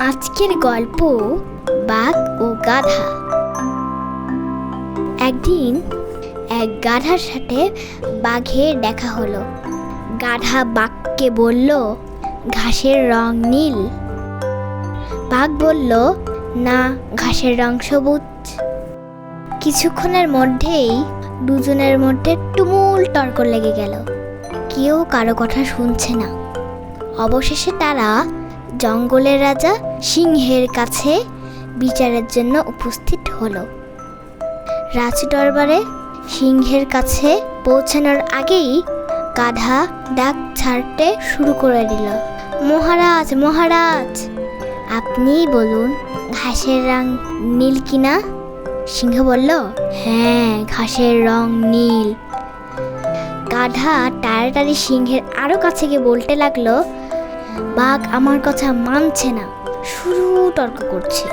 আজকের গল্প বাঘ ও গাধা। একদিন এক গাধার সাথে বাঘের দেখা হলো। গাধা বাঘকে বলল, ঘাসের রং নীল। বাঘ বলল, না, ঘাসের রং সবুজ। কিছুক্ষণের মধ্যেই দুজনের মধ্যে তুমুল তর্ক লেগে গেল। কেউ কারও কথা শুনছে না। অবশেষে তারা জঙ্গলের রাজা সিংহের কাছে বিচারের জন্য উপস্থিত হলো। রাজ দরবারে সিংহের কাছে পৌঁছানোর আগেই গাধা ডাক ছাড়তে শুরু করে দিল। মহারাজ মহারাজ আপনিই বলুন, ঘাসের রং নীল কিনা? সিংহ বলল হ্যাঁ ঘাসের রং নীল। গাধা তাড়াতাড়ি সিংহের আরও কাছে গিয়ে বলতে লাগল, বাঘ আমার কথা মানছে না, শুরু তর্ক করছে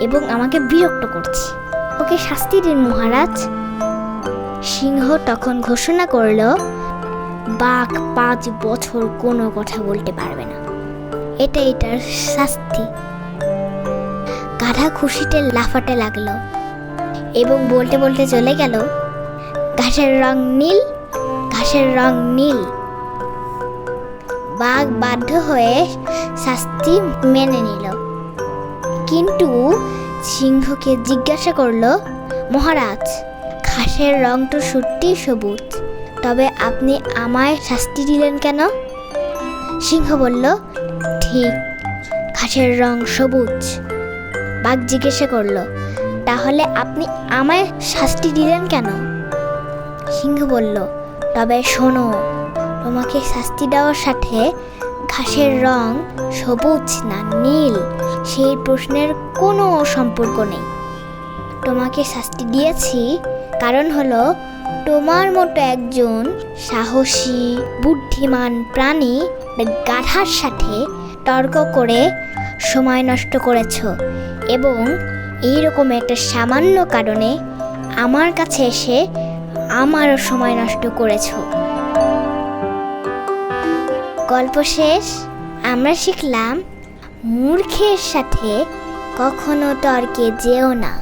এবং আমাকে বিরক্ত করছে। ওকে শাস্তি দিন মহারাজ। সিংহ তখন ঘোষণা করল, বাঘ পাঁচ বছর কোনো কথা বলতে পারবে না। এটা এটার শাস্তি। গাধা খুশিতে লাফাতে লাগল এবং বলতে বলতে চলে গেল ঘাসের রং নীল ঘাসের রং নীল। বাঘ বাধ্য হয়ে শাস্তি মেনে নিল। কিন্তু সিংহকে জিজ্ঞাসা করল, মহারাজ, ঘাসের রং তো সত্যিই সবুজ, তবে আপনি আমায় শাস্তি দিলেন কেন? সিংহ বলল, ঠিক, ঘাসের রং সবুজ। বাঘ জিজ্ঞাসা করল তাহলে আপনি আমায় শাস্তি দিলেন কেন? সিংহ বলল, তবে শোনো, তোমাকে শাস্তি দেওয়ার সাথে ঘাসের রং সবুজ না নীল, সেই প্রশ্নের কোনো সম্পর্ক নেই। তোমাকে শাস্তি দিয়েছি কারণ হলো তোমার মতো একজন সাহসী, বুদ্ধিমান প্রাণী গাধার সাথে তর্ক করে সময় নষ্ট করেছ এবং এইরকম একটা সামান্য কারণে আমার কাছে এসে আমারও সময় নষ্ট করেছ। গল্প শেষ, আমরা শিখলাম মূর্খের সাথে কখনো তর্কে যেও না।